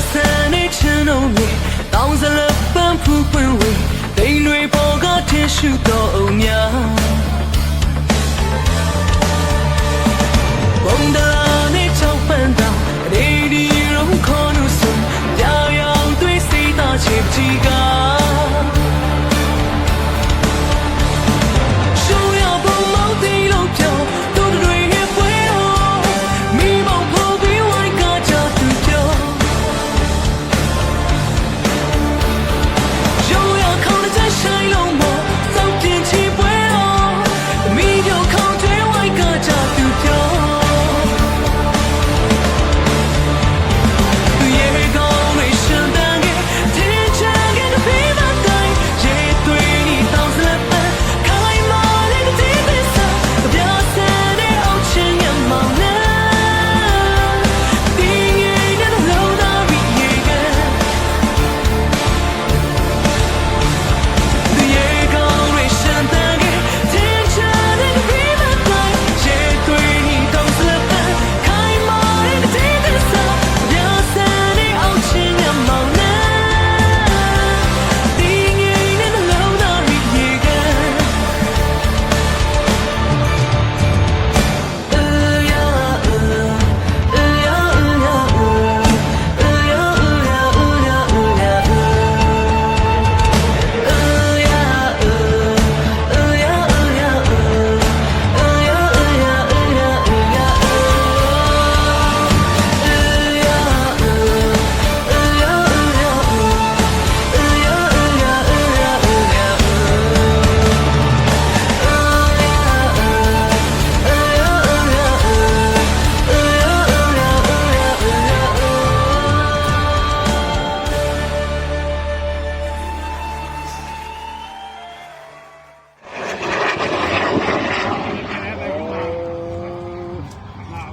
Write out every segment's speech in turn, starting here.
三的城农里，当时了半铺官位，对内报告天书到欧娘。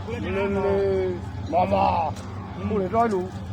你们的妈妈，过来ง路ะ